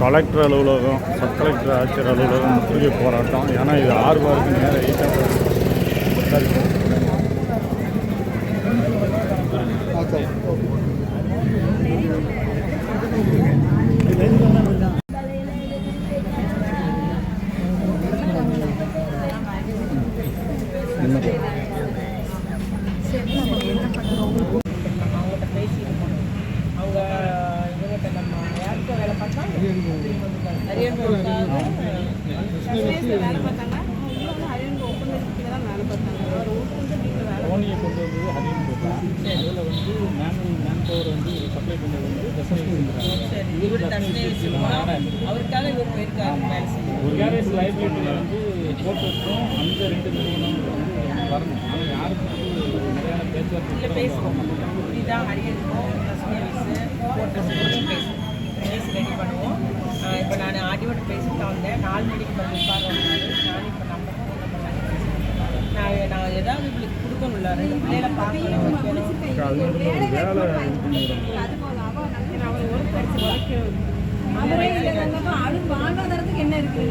Collector அலுவலகம் sub collector ஆட்சியர் அலுவலகம் முற்றுகை போராட்டம். ஏன்னா இது ஆறு நேரம் எயிட்டாக பார்த்தா அரியன்கோவுக்காக வேலை பார்த்தாங்க இவங்க தான் வேலை பார்த்தாங்க அவர் ஒப்பந்த வேலை தோனியை கொண்டு போட்டான் அதில் வந்து மேனுவல் மேன் பவர் வந்து சப்ளை பண்ணது வந்து தசனை இவர் அவருக்காக இவர் போயிருக்காரு வேலை ஒரு கேரேஜ் வந்து போட்டோஸும் அந்த ரெண்டு வந்து வரணும் யாருக்கும் வந்து பேச்சுவார்த்தை பேசுவோம் இதுதான் அரியன்கோ ஆடியோட பேசிட்டு தான் வந்தேன். நாலு மணிக்கு வந்து நான் இப்போ நம்பர் நான் நான் ஏதாவது இவங்களுக்கு கொடுக்கணும்ல? ரெண்டு பிள்ளைகளை பார்க்கணும். அவன் ஒரு படிச்சு வரைக்கும் அவரே இல்லைனாலும் அது வாழ்வாதாரத்துக்கு என்ன இருக்கு?